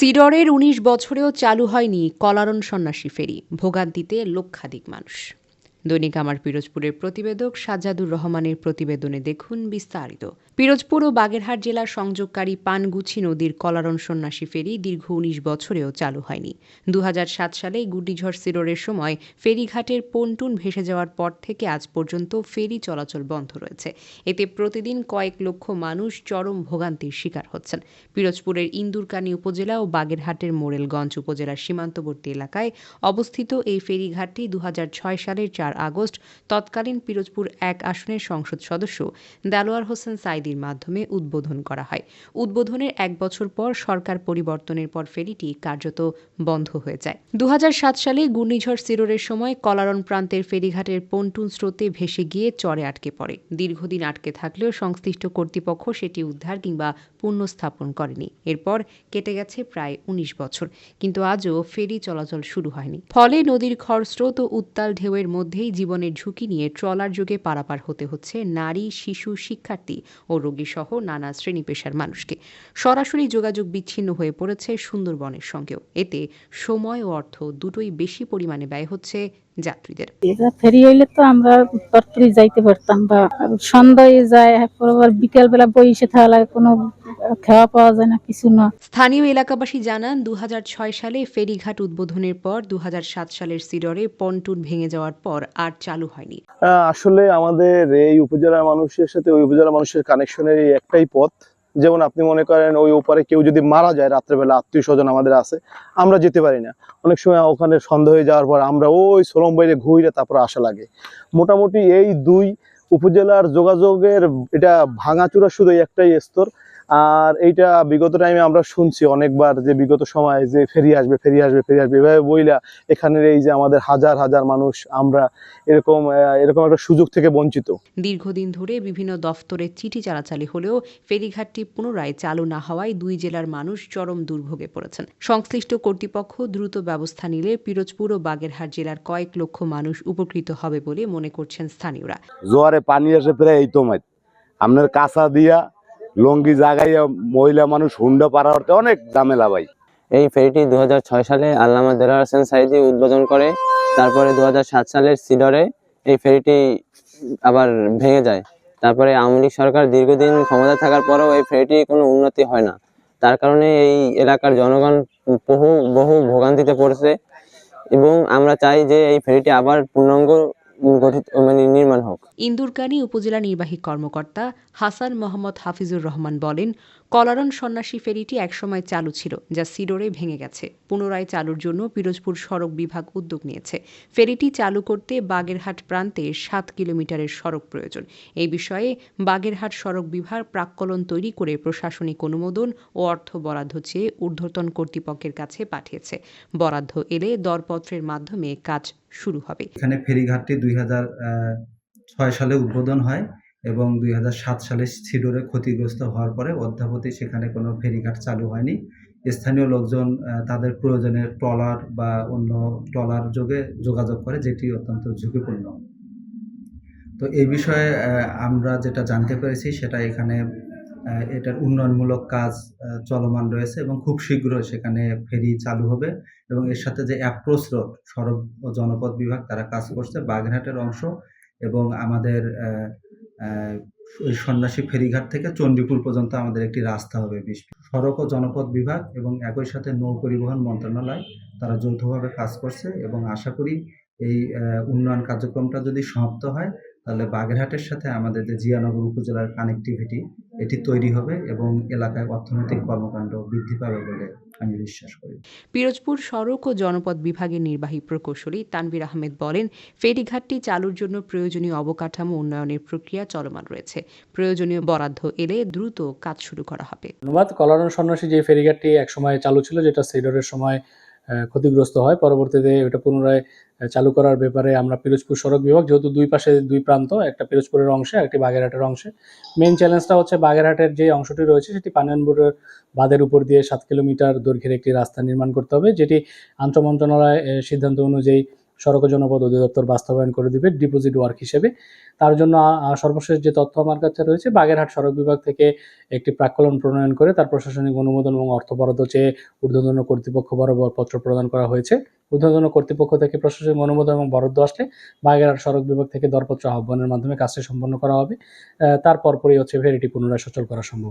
সিডরের উনিশ বছরেও চালু হয়নি কলারণ সন্ন্যাসী ফেরি। ভোগান্তিতে লক্ষাধিক মানুষ। দৈনিক আমার পিরোজপুরের প্রতিবেদক সাজ্জাদুর রহমানের প্রতিবেদনে দেখুন বিস্তারিত। পিরোজপুর ও বাগেরহাট জেলার সংযোগকারী পানগুছি নদীর কলারণ সন্ন্যাসী ফেরি দীর্ঘ উনিশ বছরেও চালু হয়নি। দুহাজার সাত সালে গুডিঝড় সিরোরের সময় ফেরিঘাটের পন্টুন ভেসে যাওয়ার পর থেকে আজ পর্যন্ত ফেরি চলাচল বন্ধ রয়েছে। এতে প্রতিদিন কয়েক লক্ষ মানুষ চরম ভোগান্তির শিকার হচ্ছেন। পিরোজপুরের ইন্দুরকানী উপজেলা ও বাগেরহাটের মোরেলগঞ্জ উপজেলার সীমান্তবর্তী এলাকায় অবস্থিত এই ফেরিঘাটটি দু হাজার ছয় সালের চার আগস্ট তৎকালীন পিরোজপুর এক আসনের সংসদ সদস্য দেলোয়ার হোসেন সাইদির মাধ্যমে উদ্বোধন করা হয়। উদ্বোধনের এক বছর পর সরকার পরিবর্তনের পর ফেরিটি কার্যত বন্ধ হয়ে যায়। দু সালে ঘূর্ণিঝড় সিরোরের সময় কলারণ প্রান্তের ফেরিঘাটের পন্টুন স্রোতে ভেসে গিয়ে চরে আটকে পড়ে। দীর্ঘদিন আটকে থাকলেও সংশ্লিষ্ট কর্তৃপক্ষ সেটি উদ্ধার কিংবা পুনঃস্থাপন করেনি। এরপর কেটে গেছে প্রায় উনিশ বছর। কিন্তু আজও ফেরি চলাচল শুরু হয়নি। ফলে নদীর খরস্রোত ও উত্তাল ঢেউয়ের মধ্যেই জীবনের ঝুঁকি নিয়ে ট্রলার যুগে পারাপার হতে হচ্ছে নারী, শিশু, শিক্ষার্থী ও রোগীসহ নানা শ্রেণি পেশার মানুষকে। সরাসরি যোগাযোগ বিচ্ছিন্ন হয়ে পড়েছে সুন্দরবনের সঙ্গেও। এতে সময় ও অর্থ দুটোই বেশি পরিমাণে ব্যয় হচ্ছে যাত্রীদের। এটা ফেরি হইলে তো আমরা তরতরি যাইতে পারতাম বা সন্ধ্যায় যায় আবার বিকেল বেলা বইসে থাকা লাগে কোনো খাওয়া পাওয়া যায় না কিছু না। স্থানীয় এলাকাবাসী জানান দু হাজার ছয় সালে ফেরিঘাট উদ্বোধনের পর দু হাজার সাত সালের সিডরে পন্টুন ভেঙে যাওয়ার পর আর চালু হয়নি। আহ, আসলে আমাদের এই উপজেলার মানুষের সাথে ওই উপজেলার মানুষের কানেকশনের একটাই পথ। যেমন আপনি মনে করেন ওই ওপারে কেউ যদি মারা যায় রাত্রেবেলা, আত্মীয় স্বজন আমাদের আছে, আমরা যেতে পারি না। অনেক সময় ওখানে সন্দেহ হয়ে যাওয়ার পর আমরা ওই সোলম বাইরে ঘুরে তারপর আসা লাগে। মোটামুটি এই দুই উপজেলার যোগাযোগের, এটা ভাঙাচুরা শুধু একটাই স্তর আর এইটা বিগত টাইমে আমরা শুনছি অনেকবার যে বিগত সময় যে ফেরি আসবে ফেরি আসবে ফেরি আসবে এভাবে বইলা এখানের এই যে আমাদের হাজার হাজার মানুষ আমরা এরকম আহ, এরকম একটা সুযোগ থেকে বঞ্চিত। দীর্ঘদিন ধরে বিভিন্ন দফতরে চিঠি চালাচালি হলেও ফেরিঘাটটি পুনরায় চালু না হওয়ায় দুই জেলার মানুষ চরম দুর্ভোগে পড়েছেন। সংশ্লিষ্ট কর্তৃপক্ষ দ্রুত ব্যবস্থা নিলে পিরোজপুর ও বাগেরহাট জেলার কয়েক লক্ষ মানুষ উপকৃত হবে বলে মনে করছেন স্থানীয়রা। জোয়ারে পানি আসে প্রায় এই তোমায়। আপনার কাঁচা দিয়া লঙ্গি জাগাইয়া মহিলা মানুষ হুন্ডা পাড়া করতে অনেক ঝামেলা ভাই। এই ফেরিটি দু হাজার ছয় সালে আল্লামা দেলার হোসেন সাইদি উদ্বোধন করে, তারপরে দু হাজার সাত সালের সিডরে এই ফেরিটি আবার ভেঙে যায়। তারপরে আওয়ামী লীগ সরকার দীর্ঘদিন ক্ষমতা থাকার পরেও এই ফেরিটি কোনো উন্নতি হয় না। তার কারণে এই এলাকার জনগণ বহু বহু ভোগান্তিতে পড়ছে এবং আমরা চাই যে এই ফেরিটি আবার পূর্ণাঙ্গ গঠিত মানে নির্মাণ হোক। ইন্দুরকানী উপজেলা নির্বাহী কর্মকর্তা হাসান মোহাম্মদ হাফিজুর রহমান বলেন কলারণ সন্ন্যাসী ফেরিটি একসময় চালু ছিল, যা সিডোরে ভেঙে গেছে। পুনরায় চালুর জন্য পিরোজপুর সড়ক বিভাগ উদ্যোগ নিয়েছে। ফেরিটি চালু করতে বাগেরহাট প্রান্তে সাত কিলোমিটারের সড়ক প্রয়োজন। এই বিষয়ে বাগেরহাট সড়ক বিভাগ প্রাক্কলন তৈরি করে প্রশাসনিক অনুমোদন ও অর্থ বরাদ্দ চেয়ে ঊর্ধ্বতন কর্তৃপক্ষের কাছে পাঠিয়েছে। বরাদ্দ এলে দরপত্রের মাধ্যমে কাজ শুরু হবে। এখানে ফেরিঘাটটি দুই ছয় সালে উদ্বোধন হয় এবং দুই সাত সালে সিডোরে ক্ষতিগ্রস্ত হওয়ার পরে অদ্যাবধি সেখানে কোনো ফেরিঘাট চালু হয়নি। স্থানীয় লোকজন তাদের প্রয়োজনে ট্রলার বা অন্য ট্রলার যোগে যোগাযোগ করে, যেটি অত্যন্ত ঝুঁকিপূর্ণ। তো এই বিষয়ে আমরা যেটা জানতে পেরেছি সেটা এখানে এটার উন্নয়নমূলক কাজ চলমান রয়েছে এবং খুব শীঘ্রই সেখানে ফেরি চালু হবে এবং এর সাথে যে অ্যাপ্রোচ রোড সড়ক ও জনপথ বিভাগ, তারা কাজ করছে। বাগেরহাটের অংশ এবং আমাদের ওই সন্ন্যাসী ফেরিঘাট থেকে চণ্ডীপুর পর্যন্ত আমাদের একটি রাস্তা হবে সড়ক ও জনপথ বিভাগ এবং একই সাথে নৌ পরিবহন মন্ত্রণালয়, তারা যৌথভাবে কাজ করছে এবং আশা করি এই উন্নয়ন কার্যক্রমটা যদি সমাপ্ত হয় তাহলে বাগেরহাটের সাথে আমাদের যে জিয়ানগর উপজেলার কানেক্টিভিটি এটি তৈরি হবে এবং এলাকায় অর্থনৈতিক কর্মকাণ্ড বৃদ্ধি পাবে বলে আমি বিশ্বাস করি। পিরোজপুর সড়ক ও জনপদ বিভাগের নির্বাহী প্রকৌশলী তানভীর আহমেদ বলেন ফেরিঘাটটি চালুর জন্য প্রয়োজনীয় অবকাঠামো উন্নয়নের প্রক্রিয়া চলমান রয়েছে। প্রয়োজনীয় বরাদ্দ এলে দ্রুত কাজ শুরু করা হবে। ধন্যবাদ। কলারণ সন্ন্যাসী যে ফেরিঘাটটি একসময় চালু ছিল যেটা সেডরের সময় ক্ষতিগ্রস্ত হয়। পরবর্তীতে ওটা পুনরায় চালু করার ব্যাপারে আমরা পিরোজপুর সড়ক বিভাগ, যেহেতু দুই পাশে দুই প্রান্ত, একটা পিরোজপুরের অংশে, একটি বাগেরহাটের অংশে। মেন চ্যালেঞ্জটা হচ্ছে বাগেরহাটের যে অংশটি রয়েছে, সেটি পানানপুরের বাঁধের উপর দিয়ে সাত কিলোমিটার দৈর্ঘ্যের একটি রাস্তা নির্মাণ করতে হবে, যেটি আন্তঃ মন্ত্রণালয় সিদ্ধান্ত অনুযায়ী সড়ক জনপদ অধিদপ্তর বাস্তবায়ন করে দিবে ডিপোজিট ওয়ার্ক হিসেবে। তার জন্য সর্বশেষ যে তথ্য আমার কাছে রয়েছে, বাগেরহাট সড়ক বিভাগ থেকে একটি প্রাক্কলন প্রণয়ন করে তার প্রশাসনিক অনুমোদন এবং অর্থ বরাদ্দ চেয়ে ঊর্ধ্বতন কর্তৃপক্ষ বরাবর পত্র প্রদান করা হয়েছে। ঊর্ধ্বতন কর্তৃপক্ষ থেকে প্রশাসনিক অনুমোদন এবং বরাদ্দ আসলে বাগেরহাট সড়ক বিভাগ থেকে দরপত্র আহ্বানের মাধ্যমে কাজটি সম্পন্ন করা হবে। তার পরপরই হচ্ছে ফেরিটি পুনরায় সচল করা সম্ভব।